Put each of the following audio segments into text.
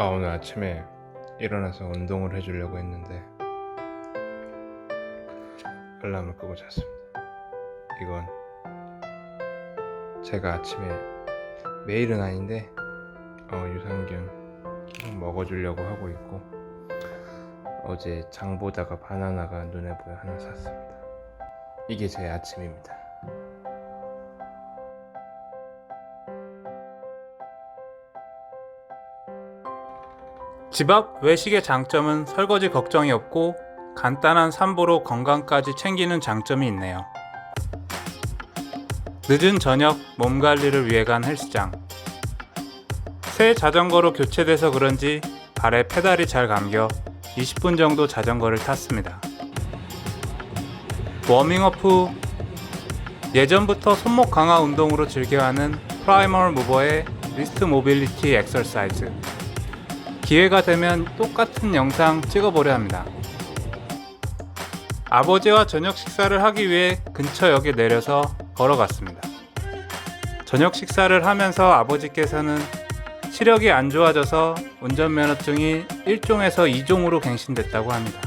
아 오늘 아침에 일어나서 운동을 해주려고 했는데 알람을 끄고 잤습니다. 이건 제가 아침에 매일은 아닌데 어, 유산균 먹어주려고 하고 있고 어제 장 보다가 바나나가 눈에 보여 하나 샀습니다. 이게 제 아침입니다. 집 앞 외식의 장점은 설거지 걱정이 없고 간단한 산보로 건강까지 챙기는 장점이 있네요. 늦은 저녁 몸 관리를 위해 간 헬스장. 새 자전거로 교체돼서 그런지 발에 페달이 잘 감겨 20분 정도 자전거를 탔습니다. 워밍업 후 예전부터 손목 강화 운동으로 즐겨하는 프라이멀 무버의 리스트 모빌리티 엑서사이즈. 기회가 되면 똑같은 영상 찍어보려 합니다. 아버지와 저녁 식사를 하기 위해 근처 역에 내려서 걸어갔습니다. 저녁 식사를 하면서 아버지께서는 시력이 안 좋아져서 운전면허증이 1종에서 2종으로 갱신됐다고 합니다.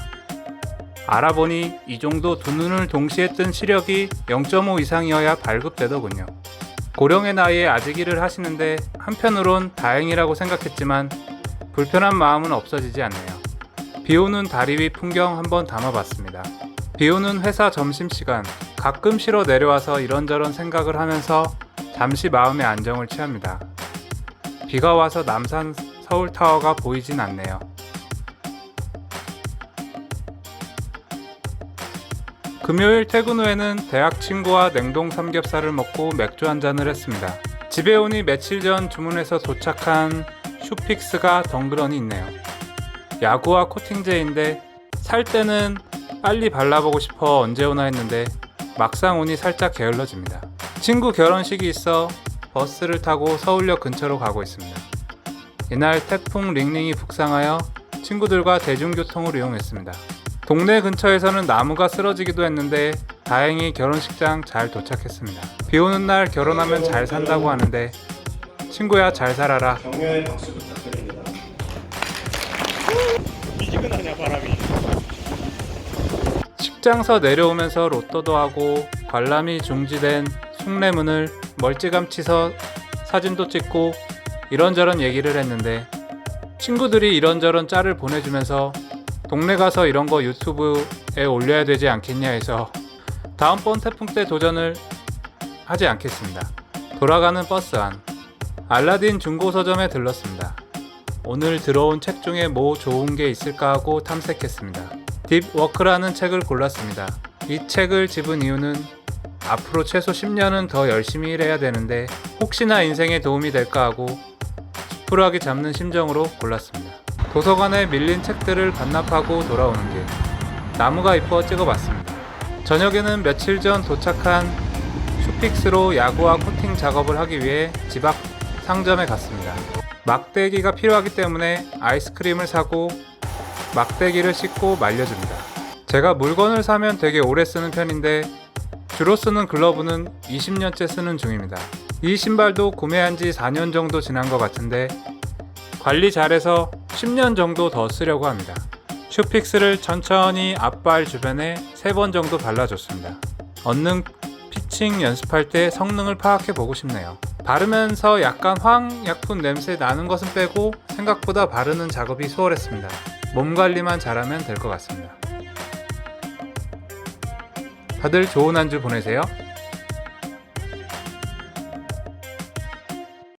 알아보니 이 정도 두 눈을 동시에 뜬 시력이 0.5 이상이어야 발급되더군요. 고령의 나이에 일을 하시는데 한편으론 다행이라고 생각했지만 불편한 마음은 없어지지 않네요. 비 오는 다리 위 풍경 한번 담아봤습니다. 비 오는 회사 점심시간 가끔 쉬러 내려와서 이런저런 생각을 하면서 잠시 마음의 안정을 취합니다. 비가 와서 남산 서울타워가 보이진 않네요. 금요일 퇴근 후에는 대학 친구와 냉동 삼겹살을 먹고 맥주 한 잔을 했습니다. 집에 오니 며칠 전 주문해서 도착한 슈픽스가 덩그러니 있네요. 야구와 코팅제인데 살 때는 빨리 발라보고 싶어 언제 오나 했는데 막상 오니 살짝 게을러집니다. 친구 결혼식이 있어 버스를 타고 서울역 근처로 가고 있습니다. 이날 태풍 링링이 북상하여 친구들과 대중교통을 이용했습니다. 동네 근처에서는 나무가 쓰러지기도 했는데 다행히 결혼식장 잘 도착했습니다. 비 오는 날 결혼하면 잘 산다고 하는데 친구야 잘 살아라. 격려의 박수 부탁드립니다. 식장서 내려오면서 로또도 하고 관람이 중지된 숭례문을 멀찌감치 서 사진도 찍고 이런저런 얘기를 했는데 친구들이 이런저런 짤을 보내주면서 동네 가서 이런 거 유튜브에 올려야 되지 않겠냐 해서 다음번 태풍 때 도전을 하지 않겠습니다. 돌아가는 버스 안 알라딘 중고 서점에 들렀습니다. 오늘 들어온 책 중에 뭐 좋은 게 있을까 하고 탐색했습니다. 딥워크라는 책을 골랐습니다. 이 책을 집은 이유는 앞으로 최소 10년은 더 열심히 일해야 되는데 혹시나 인생에 도움이 될까 하고 푸르하게 잡는 심정으로 골랐습니다. 도서관에 밀린 책들을 반납하고 돌아오는 길 나무가 이뻐 찍어봤습니다. 저녁에는 며칠 전 도착한 슈픽스로 야구와 코팅 작업을 하기 위해 집 앞 상점에 갔습니다. 막대기가 필요하기 때문에 아이스크림을 사고 막대기를 씻고 말려줍니다. 제가 물건을 사면 되게 오래 쓰는 편인데 주로 쓰는 글러브는 20년째 쓰는 중입니다. 이 신발도 구매한 지 4년 정도 지난 것 같은데 관리 잘해서 10년 정도 더 쓰려고 합니다. 슈픽스를 천천히 앞발 주변에 3번 정도 발라줬습니다. 얻는 피칭 연습할 때 성능을 파악해 보고 싶네요. 바르면서 약간 화학약품 냄새 나는 것은 빼고 생각보다 바르는 작업이 수월했습니다. 몸 관리만 잘하면 될 것 같습니다. 다들 좋은 한 주 보내세요.